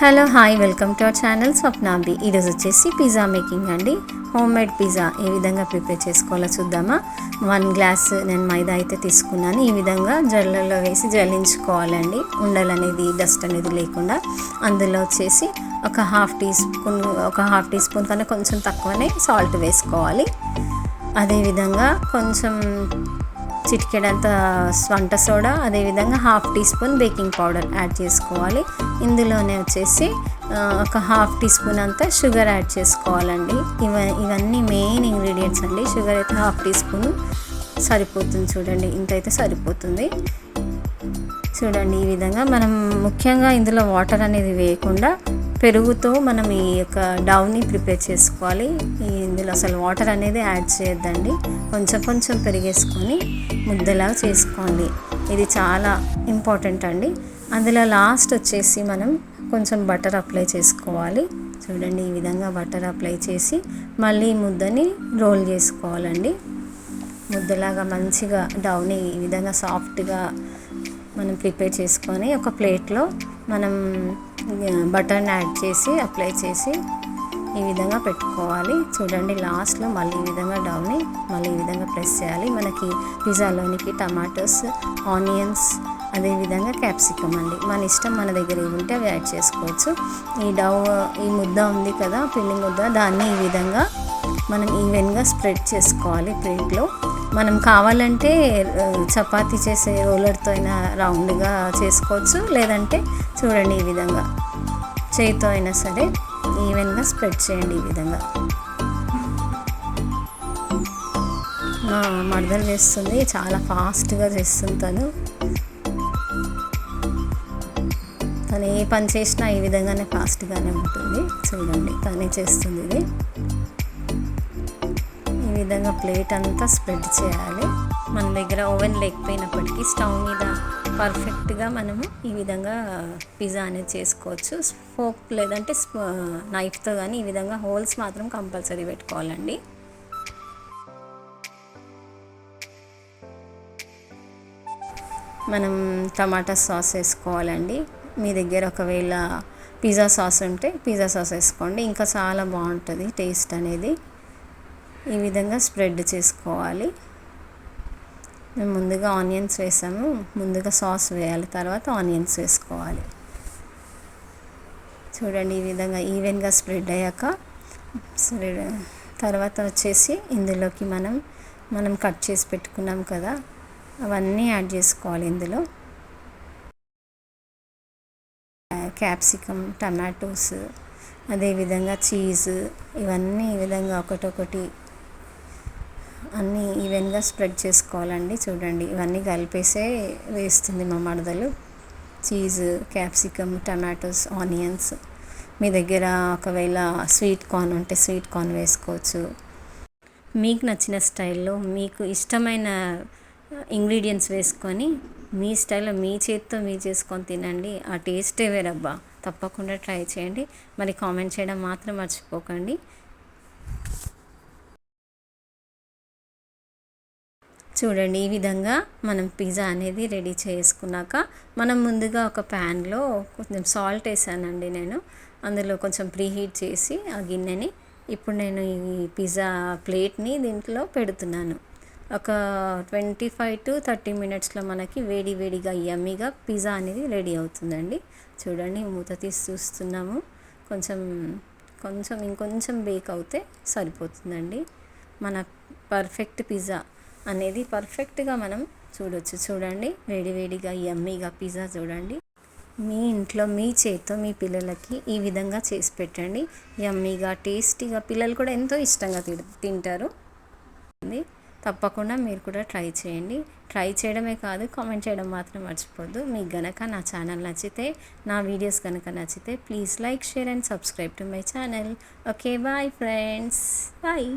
Hello hi welcome to our channel స్వప్నాంబి. ఈరోజు వచ్చేసి pizza making అండి. హోమ్ మేడ్ పిజ్జా ఏ విధంగా ప్రిపేర్ చేసుకోవాలో చూద్దామా? వన్ గ్లాస్ నేను మైదా అయితే తీసుకున్నాను. ఈ విధంగా జల్లల్లో వేసి జల్లించుకోవాలండి. ఉండలు అనేది డస్ట్ అనేది లేకుండా. అందులో వచ్చేసి ఒక హాఫ్ టీ స్పూన్ ఒక హాఫ్ టీ స్పూన్ కన్నా కొంచెం తక్కువనే సాల్ట్ వేసుకోవాలి. అదేవిధంగా కొంచెం చిటికెడంత వంట సోడా అదేవిధంగా half teaspoon baking powder add చేసుకోవాలి. ఇందులోనే వచ్చేసి ఒక హాఫ్ టీ స్పూన్ అంతా షుగర్ యాడ్ చేసుకోవాలండి. ఇవ ఇవన్నీ మెయిన్ ఇంగ్రీడియంట్స్ అండి. షుగర్ అయితే హాఫ్ టీ స్పూన్ సరిపోతుంది చూడండి. ఇంతైతే సరిపోతుంది. చూడండి ఈ విధంగా మనం ముఖ్యంగా ఇందులో వాటర్ అనేది వేయకుండా పెరుగుతో మనం ఈ యొక్క డౌని ప్రిపేర్ చేసుకోవాలి. ఇందులో అసలు వాటర్ అనేది యాడ్ చేయొద్దండి. కొంచెం కొంచెం పెరిగేసుకొని ముద్దలాగా చేసుకోండి. ఇది చాలా ఇంపార్టెంట్ అండి. అందులో లాస్ట్ వచ్చేసి మనం కొంచెం బటర్ అప్లై చేసుకోవాలి. చూడండి ఈ విధంగా బటర్ అప్లై చేసి మళ్ళీ ఈ ముద్దని రోల్ చేసుకోవాలండి. ముద్దలాగా మంచిగా డౌని ఈ విధంగా సాఫ్ట్గా మనం ప్రిపేర్ చేసుకొని ఒక ప్లేట్లో మనం బటర్ని యాడ్ చేసి అప్లై చేసి ఈ విధంగా పెట్టుకోవాలి. చూడండి లాస్ట్లో మళ్ళీ ఈ విధంగా డౌని మళ్ళీ ఈ విధంగా ప్రెస్ చేయాలి. మనకి పిజ్జాలోనికి టమాటోస్ ఆనియన్స్ అదేవిధంగా క్యాప్సికమ్ అండి. మన ఇష్టం మన దగ్గర ఏవి ఉంటే అవి యాడ్ చేసుకోవచ్చు. ఈ డవ్ ఈ ముద్ద ఉంది కదా పిండి ముద్ద దాన్ని ఈ విధంగా మనం ఈవెన్గా స్ప్రెడ్ చేసుకోవాలి ప్లేట్లో. మనం కావాలంటే చపాతీ చేసే రోలర్తో అయినా రౌండ్గా చేసుకోవచ్చు. లేదంటే చూడండి ఈ విధంగా. చేయితో అయినా సరే ఈవెన్గా స్ప్రెడ్ చేయండి ఈ విధంగా. మా మడదలు చేస్తుంది. చాలా ఫాస్ట్గా చేస్తుంది తను. తను ఏ పని చేసినా ఈ విధంగానే ఫాస్ట్గానే ఉంటుంది. చూడండి తనే చేస్తుంది ఇది. విధంగా ప్లేట్ అంతా స్ప్రెడ్ చేయాలి. మన దగ్గర ఓవెన్ లేకపోయినప్పటికీ స్టవ్ మీద పర్ఫెక్ట్గా మనము ఈ విధంగా పిజ్జా అనేది చేసుకోవచ్చు. ఫోక్ లేదంటే నైఫ్తో కానీ ఈ విధంగా హోల్స్ మాత్రం కంపల్సరీ పెట్టుకోవాలండి. మనం టమాటా సాస్ వేసుకోవాలండి. మీ దగ్గర ఒకవేళ పిజ్జా సాస్ ఉంటే పిజ్జా సాస్ వేసుకోండి. ఇంకా చాలా బాగుంటుంది టేస్ట్ అనేది. ఈ విధంగా స్ప్రెడ్ చేసుకోవాలి. మేము ముందుగా ఆనియన్స్ వేసాము. ముందుగా సాస్ వేయాలి. తర్వాత ఆనియన్స్ వేసుకోవాలి. చూడండి ఈ విధంగా ఈవెన్గా స్ప్రెడ్ అయ్యాక స్ప్రెడ్ తర్వాత వచ్చేసి ఇందులోకి మనం మనం కట్ చేసి పెట్టుకున్నాం కదా అవన్నీ యాడ్ చేసుకోవాలి ఇందులో. క్యాప్సికమ్ టమాటోస్ అదేవిధంగా చీజ్ ఇవన్నీ ఈ విధంగా ఒకటొకటి అన్నీ ఈవెన్గా స్ప్రెడ్ చేసుకోవాలండి. చూడండి ఇవన్నీ కలిపేసే వేస్తుంది మా మడదలు చీజ్ క్యాప్సికమ్ టమాటోస్ ఆనియన్స్ మీ దగ్గర ఒకవేళ స్వీట్ కార్న్ ఉంటే స్వీట్ కార్న్ వేసుకోవచ్చు. మీకు నచ్చిన స్టైల్లో మీకు ఇష్టమైన ఇంగ్రీడియంట్స్ వేసుకొని మీ స్టైల్లో మీ చేతితో మీరు చేసుకొని తినండి. ఆ టేస్టే వేరబ్బా. తప్పకుండా ట్రై చేయండి. మరి కామెంట్ చేయడం మాత్రం మర్చిపోకండి. చూడండి ఈ విధంగా మనం పిజ్జా అనేది రెడీ చేసుకున్నాక మనం ముందుగా ఒక ప్యాన్లో కొంచెం సాల్ట్ వేసానండి నేను. అందులో కొంచెం ప్రీహీట్ చేసి ఆ గిన్నెని ఇప్పుడు నేను ఈ పిజ్జా ప్లేట్ని దీంట్లో పెడుతున్నాను. ఒక ట్వంటీ ఫైవ్ టు థర్టీ మినిట్స్లో మనకి వేడి వేడిగా యమ్మీగా పిజ్జా అనేది రెడీ అవుతుందండి. చూడండి మూత తీసి చూస్తున్నాము. కొంచెం కొంచెం ఇంకొంచెం బేక్ అవుతే సరిపోతుందండి. మన పర్ఫెక్ట్ పిజ్జా. అనేది పర్ఫెక్ట్గా మనం చూడొచ్చు. చూడండి వేడివేడిగా యమ్మీగా పిజ్జా చూడండి. మీ ఇంట్లో మీ చేతితో మీ పిల్లలకి ఈ విధంగా చేసి పెట్టండి. యమ్మీగా టేస్టీగా పిల్లలు కూడా ఎంతో ఇష్టంగా తి తింటారు. తప్పకుండా మీరు కూడా ట్రై చేయండి. ట్రై చేయడమే కాదు కామెంట్ చేయడం మాత్రం మర్చిపోద్దు మీకు గనక నా ఛానల్ నచ్చితే నా వీడియోస్ కనుక నచ్చితే please like share and subscribe to my channel. Okay bye friends. Bye.